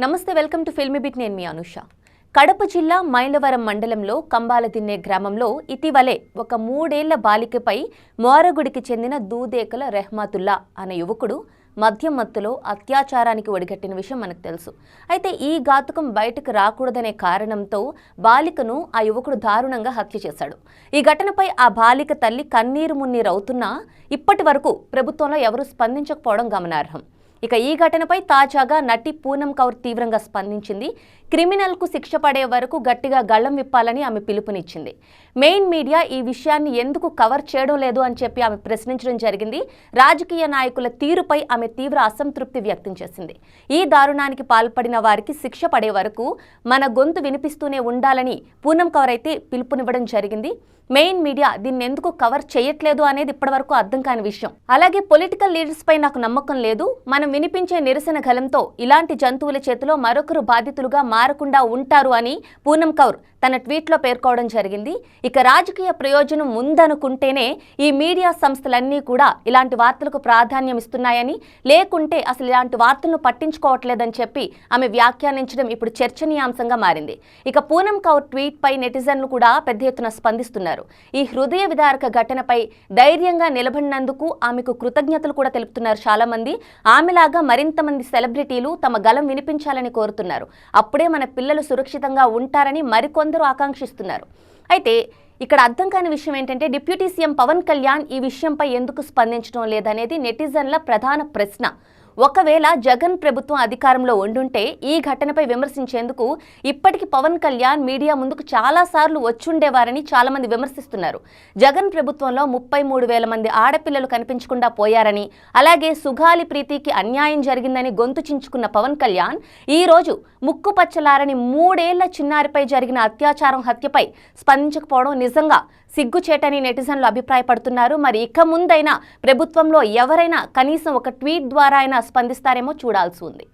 నమస్తే welcome to filmy bit. నేను మీ అనుష. కడప జిల్లా మైలవరం మండలంలో కంబాలదిన్నె గ్రామంలో ఇటీవలే ఒక మూడేళ్ళ బాలికపై మోరగుడికి చెందిన దూదేకల రెహ్మాతుల్లా అనే యువకుడు మద్యం మత్తులో అత్యాచారానికి ఒడిగట్టిన విషయం మనకు తెలుసు. అయితే ఈ ఘాతుకం బయటకు రాకూడదనే కారణంతో బాలికను ఆ యువకుడు దారుణంగా హత్య చేశాడు. ఈ ఘటనపై ఆ బాలిక తల్లి కన్నీరు మున్నీరవుతున్నా ఇప్పటి వరకు ప్రభుత్వంలో ఎవరూ స్పందించకపోవడం గమనార్హం. ఇక ఈ ఘటనపై తాజాగా నటి పూనం కౌర్ తీవ్రంగా స్పందించింది. క్రిమినల్కు శిక్ష పడే వరకు గట్టిగా గళ్ళం విప్పాలని ఆమె పిలుపునిచ్చింది. మెయిన్ మీడియా ఈ విషయాన్ని ఎందుకు కవర్ చేయడం లేదు అని చెప్పి ఆమె ప్రశ్నించడం జరిగింది. రాజకీయ నాయకుల తీరుపై ఆమె తీవ్ర అసంతృప్తి వ్యక్తం చేసింది. ఈ దారుణానికి పాల్పడిన వారికి శిక్ష పడే వరకు మన గొంతు వినిపిస్తూనే ఉండాలని పూనం కౌర్ అయితే పిలుపునివ్వడం జరిగింది. మెయిన్ మీడియా దీన్ని ఎందుకు కవర్ చేయట్లేదు అనేది ఇప్పటివరకు అర్థం కాని విషయం. అలాగే పొలిటికల్ లీడర్స్ పై నాకు నమ్మకం లేదు. మనం వినిపించే నిరసన గలంతో ఇలాంటి జంతువుల చేతిలో మరొకరు బాధితులుగా మారకుండా ఉంటారు అని పూనం కౌర్ తన ట్వీట్లో పేర్కోవడం జరిగింది. ఇక రాజకీయ ప్రయోజనం ఉందనుకుంటేనే ఈ మీడియా సంస్థలన్నీ కూడా ఇలాంటి వార్తలకు ప్రాధాన్యం ఇస్తున్నాయని లేకుంటే అసలు ఇలాంటి వార్తలను పట్టించుకోవట్లేదని చెప్పి ఆమె వ్యాఖ్యానించడం ఇప్పుడు చర్చనీయాంశంగా మారింది. ఇక పూనం కౌర్ ట్వీట్ పై నెటిజన్లు కూడా పెద్ద ఎత్తున స్పందిస్తున్నారు. ఈ హృదయ విదారక ఘటనపై ధైర్యంగా నిలబడినందుకు ఆమెకు కృతజ్ఞతలు కూడా తెలుపుతున్నారు చాలా మంది ఆమెలాగా మరింత మంది సెలబ్రిటీలు తమ గలం వినిపించాలని కోరుతున్నారు. అప్పుడే మన పిల్లలు సురక్షితంగా ఉంటారని అందరూ ఆకాంక్షిస్తున్నారు. అయితే ఇక్కడ అర్థం కాని విషయం ఏంటంటే డిప్యూటీ సీఎం పవన్ కళ్యాణ్ ఈ విషయంపై ఎందుకు స్పందించడం లేదనేది నెటిజన్ల ప్రధాన ప్రశ్న. ఒకవేళ జగన్ ప్రభుత్వం అధికారంలో ఉండుంటే ఈ ఘటనపై విమర్శించేందుకు ఇప్పటికి పవన్ కళ్యాణ్ మీడియా ముందుకు చాలాసార్లు వచ్చుండేవారని చాలామంది విమర్శిస్తున్నారు. జగన్ ప్రభుత్వంలో ముప్పై మూడు వేల మంది ఆడపిల్లలు కనిపించకుండా పోయారని అలాగే సుగాలి ప్రీతికి అన్యాయం జరిగిందని గొంతు చించుకున్న పవన్ కళ్యాణ్ ఈరోజు ముక్కుపచ్చలారని మూడేళ్ళ చిన్నారిపై జరిగిన అత్యాచారం హత్యపై స్పందించకపోవడం నిజంగా సిగ్గుచేటని నెటిజన్లు అభిప్రాయపడుతున్నారు. మరి ఇక ముందైనా ప్రభుత్వంలో ఎవరైనా కనీసం ఒక ట్వీట్ ద్వారా అయినా స్పందిస్తారేమో చూడాల్సి ఉంది.